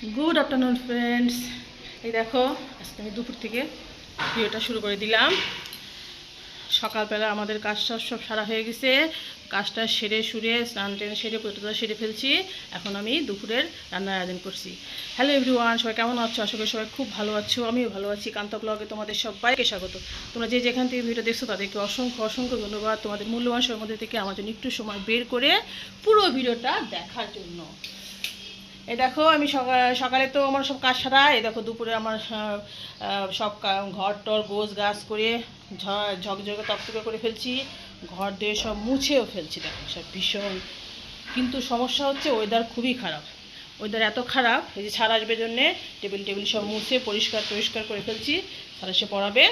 Good afternoon friends এই দেখো, আজকে আমি দুপুর থেকে ভিডিওটা শুরু করে দিলাম। সকালবেলা আমাদের কাজ সব সারা হয়ে গেছে। কাজটা সেরে সুরে স্নান টেন সেরে পুজোটা সেরে ফেলছি। এখন আমি দুপুরের রান্নার আয়োজন করছি। হ্যালো এভরিওয়ান সবাই কেমন আছো? আশা করি সবাই খুব ভালো আছো। আমিও ভালো আছি। কান্ত ব্লগে তোমাদের সবাইকে স্বাগত। তোমরা যে যেখান থেকে ভিডিও দেখছ, তাদেরকে অসংখ্য অসংখ্য ধন্যবাদ। তোমাদের মূল্যবান সময়ের মধ্যে থেকে আমার জন্য একটু সময় বের করে পুরো ভিডিওটা দেখার জন্য। এই দেখো, আমি সকাল তো আমার সব কাজ সারা। এই দেখো, দুপুরে আমার সব ঘর টর গোছ গাছ করে ঝকঝকে তকতকে করে ফেলছি। ঘর দিয়ে সব মুছেও ফেলছি, দেখো, সব ভীষণ। কিন্তু সমস্যা হচ্ছে ওয়েদার খুবই খারাপ। ওয়েদার এত খারাপ, এই যে ছাড় আসবে জন্যে টেবিল টেবিল সব মুছে পরিষ্কার পরিষ্কার করে ফেলছি। তাহলে সে পড়াবে।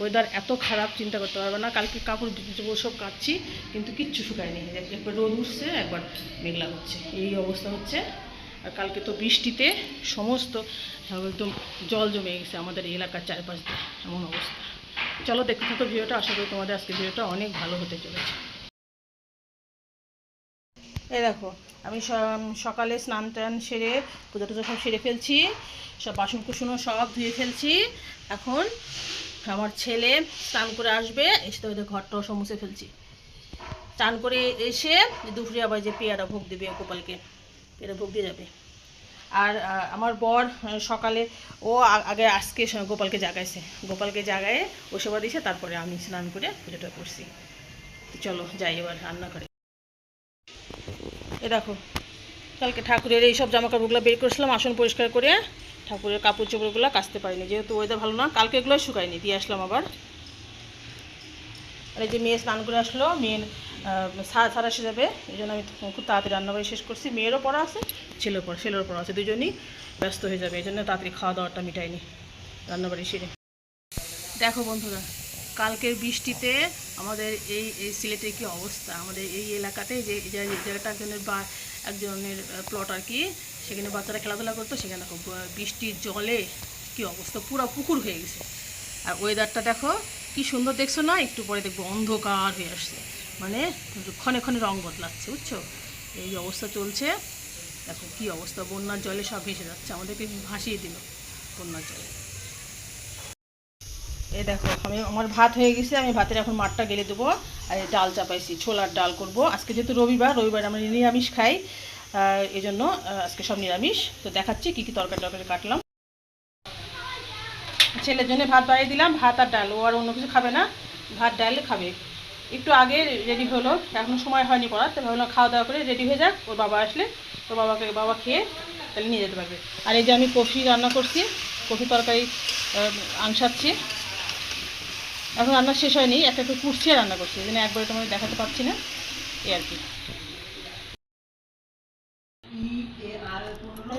ওয়েদার এত খারাপ, চিন্তা করতে পারবে না। কালকে কাপড় সব কাচ্ছি কিন্তু কিচ্ছু শুকায়নি। একবার রোদ উঠছে, একবার মেঘলা হচ্ছে। এই অবস্থা হচ্ছে। আর কালকে তো বৃষ্টিতে সমস্ত একদম জল জমে গেছে আমাদের এলাকার চারপাশ দিয়ে, এমন অবস্থা। চলো দেখতে থাকো ভিডিওটা, আশা করি তোমাদের আজকে ভিডিওটা অনেক ভালো হতে চলেছে। এই দেখো, আমি সকালে স্নান টান সেরে পুজো টুজো সব সেরে ফেলছি, সব বাসন কুসনও সব ধুয়ে ফেলছি। এখন আমার ছেলে স্নান করে আসবে, এসে তো ঘরটাও সব ফেলছি। স্নান করে এসে দুপুরে আবার যে পেয়ারা ভোগ দেবে গোপালকে। পেয়ারা ভোগ দিয়ে যাবে। আর আমার বর সকালে ও আগে আজকে গোপালকে জাগাইছে। গোপালকে জাগায়ে সেবা দিয়েছে তারপরে আমি স্নান করে পুজোটা করছি। চলো, যাই এবার রান্না করে এ দেখো, কালকে ঠাকুরের এই সব জামা কাপড়গুলো বের করেছিলাম, আসন পরিষ্কার করে ঠাকুরের কাপড় চোপড়গুলো কাচতে পারিনি। যেহেতু ওয়েদার ভালো না, কালকে এগুলো শুকায়নি, দিয়ে আসলাম আবার। আর এই যে মেয়ে স্নান করে আসলো, মেয়ের সাড়ে এসে যাবে, এই জন্য আমি খুব তাড়াতাড়ি রান্নাবাড়ি শেষ করছি। মেয়েরও পড়া আছে, ছেলের পড়া, ছেলেরও পড়া আছে, দুজনই ব্যস্ত হয়ে যাবে, এই জন্য তাড়াতাড়ি খাওয়া দাওয়াটা মিটাইনি রান্নাবাড়ি সেরে। দেখো বন্ধুরা, কালকের বৃষ্টিতে আমাদের এই এই সিলেটের কি অবস্থা? আমাদের এই এলাকাতে যে- জায়গাটা একজনের বা, একজনের প্লট আর কি, সেখানে বাচ্চারা খেলাধুলা করতো, সেখানে দেখো বৃষ্টির জলে কি অবস্থা, পুরো পুকুর হয়ে গেছে। আর ওয়েদারটা দেখো, কি সুন্দর দেখছ না? একটু পরে দেখব অন্ধকার হয়ে আসছে। মানে ক্ষণে ক্ষণে রং বদলাচ্ছে, বুঝছ? এই অবস্থা চলছে। দেখো কি অবস্থা, বন্যার জলে সব ভেসে যাচ্ছে। আমাদেরকে ভাসিয়ে দিল বন্যার জলে। এই দেখো, আমি আমার ভাত হয়ে গেছে, আমি ভাতের এখন মাঠটা গেলে দেবো। আর ডাল চাপাইছি, ছোলার ডাল করব। আজকে যেহেতু রবিবার রবিবার আমরা নিরামিষ খাই। এই জন্য আজকে সব নিরামিষ। তো দেখাচ্ছি কী কী তরকারি টরকারি কাটলাম। ছেলের জন্য ভাত বাড়িয়ে দিলাম, ভাত আর ডাল। ও আর অন্য কিছু খাবে না। ভাত, ডাল খাবে। একটু আগে রেডি হলো, এখনও সময় হয়নি পড়ার তো ভাবলাম খাওয়া দাওয়া করে রেডি হয়ে যাক, ওর বাবা আসলে, ওর বাবাকে, বাবা খেয়ে তাহলে নিয়ে যেতে পারবে। আর এই যে আমি কফি রান্না করছি, কফি তরকারি আংসাচ্ছি এখন রান্না শেষ হয়নি, একটা একটু কুর্চিয়ে রান্না করছি, এই একবারে তোমাদের দেখাতে পারছি না, এই আর কি।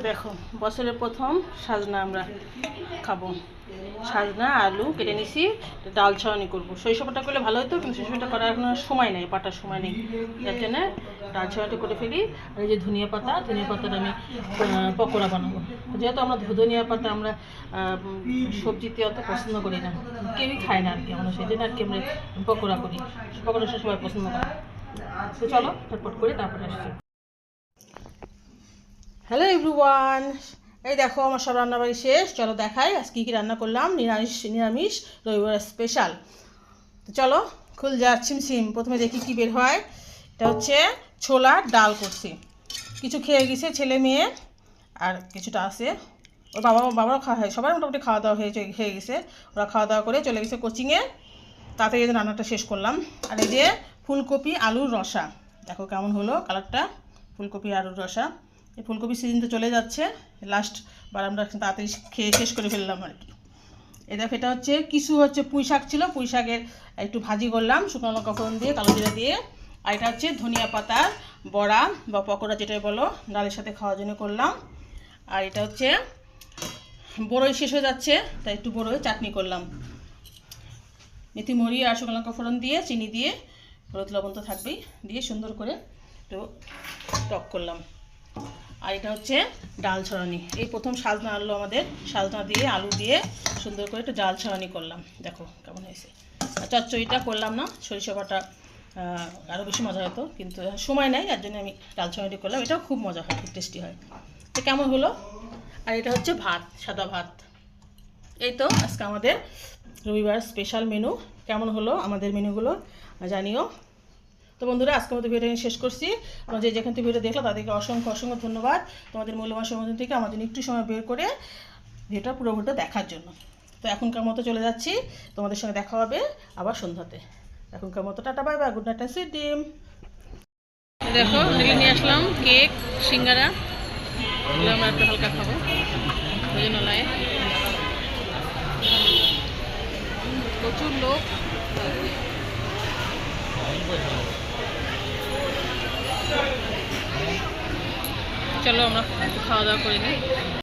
দেখো, বছরের প্রথম সাজনা আমরা খাব। সাজনা, আলু কেটে নিছি ডাল ছাউনি করব। শৈশবটা করলে ভালো হতো, কিন্তু শৈশবটা করার এখন সময় নেই, পাটার সময় নেই। যার জন্য ডাল ছাউনিটা করে ফেলি। আর এই যে ধনিয়া পাতা, ধনিয়া পাতার আমি পকোড়া বানাবো। যেহেতু আমরা ধনিয়া পাতা আমরা সবজিতে অত পছন্দ করি না। কেউই খায় না আর কি আমরা, সেই জন্য আর কি আমরা পকোড়া করি। পকোড়া সবাই পছন্দ করে। তো চলো চটপট করে তারপরে আসছি। হ্যালো এভরিওয়ান এই দেখো, আমার সব রান্নাবাড়ি শেষ। চলো দেখাই আজকে কী কী রান্না করলাম। নিরামিষ নিরামিষ, রবিবার স্পেশাল তো চলো, খুল যা ছিমছিম প্রথমে দেখি কি বের হয়। এটা হচ্ছে ছোলার ডাল করছি। কিছু খেয়ে গেছে ছেলে মেয়ে, আর কিছুটা আছে। ওর বাবা, বাবারও খাওয়া হয় সবার মোটামুটি খাওয়া দাওয়া হয়ে হয়ে গেছে। ওরা খাওয়া দাওয়া করে চলে গেছে কোচিংয়ে। তাতে এই রান্নাটা শেষ করলাম। আর এই যে ফুলকপি আলুর রসা। দেখো কেমন হলো কালারটা। ফুলকপি আলুর রসা। ফুলকপি সিজন তো চলে যাচ্ছে। লাস্ট বার আমরা তাড়াতাড়ি খেয়ে শেষ করে ফেললাম আর কি। এ দেখো, এটা হচ্ছে কিছু হচ্ছে পুঁই শাক ছিল। পুঁই শাকের একটু ভাজি করলাম শুকনো লঙ্কা ফোড়ন দিয়ে, কালো জিরা দিয়ে। আর এটা হচ্ছে ধনিয়া পাতার বড়া বা পকোড়া যেটাই বলো, ডালের সাথে খাওয়ার জন্য করলাম। আর এটা হচ্ছে বড়ই শেষ হয়ে যাচ্ছে, তাই একটু বড়ই চাটনি করলাম। মেথি, মরি আর শুকনো লঙ্কা ফোড়ন দিয়ে, চিনি দিয়ে, হলুদ লবণ তো থাকবেই, দিয়ে সুন্দর করে একটু টক করলাম। আর এটা হচ্ছে ডাল ছড়ানি। এই প্রথম সাজনা আনলো আমাদের, সাজনা দিয়ে আলু দিয়ে সুন্দর করে একটু ডাল ছড়ানি করলাম। দেখো কেমন হয়েছে। চচ্চড়িটা করলাম না, সরিষা বাটা আরও বেশি মজা হতো, কিন্তু সময় নাই যার জন্য আমি ডাল ছড়ানি করলাম। এটাও খুব মজা হয়, খুব টেস্টি হয়। তো কেমন হলো? আর এটা হচ্ছে ভাত, সাদা ভাত। এই তো আজকে আমাদের রবিবার স্পেশাল মেনু কেমন হলো আমাদের মেনুগুলো জানিও। তো বন্ধুরা, আজকের মতো ভিডিওটা আমি শেষ করছি। তোমরা যে যেখান থেকে ভিডিও দেখল, তাদেরকে অসংখ্য অসংখ্য ধন্যবাদ। তোমাদের মূল্যবান সময় থেকে আমাদের একটু সময় বের করে ভিডিওটা, পুরো ভিডিও দেখার জন্য। তো এখনকার মতো চলে যাচ্ছি। তোমাদের সঙ্গে দেখা হবে আবার সন্ধ্যাতে। এখনকার মতো tata, bye bye, good night sweet dream দেখো এগুলো নিয়ে আসলাম কেক, সিঙ্গারা। আমরা একটু হালকা খাব। ওই জন্য নয়। প্রচুর লোক। চলো আমরা খাওয়া দাওয়া করে নিই।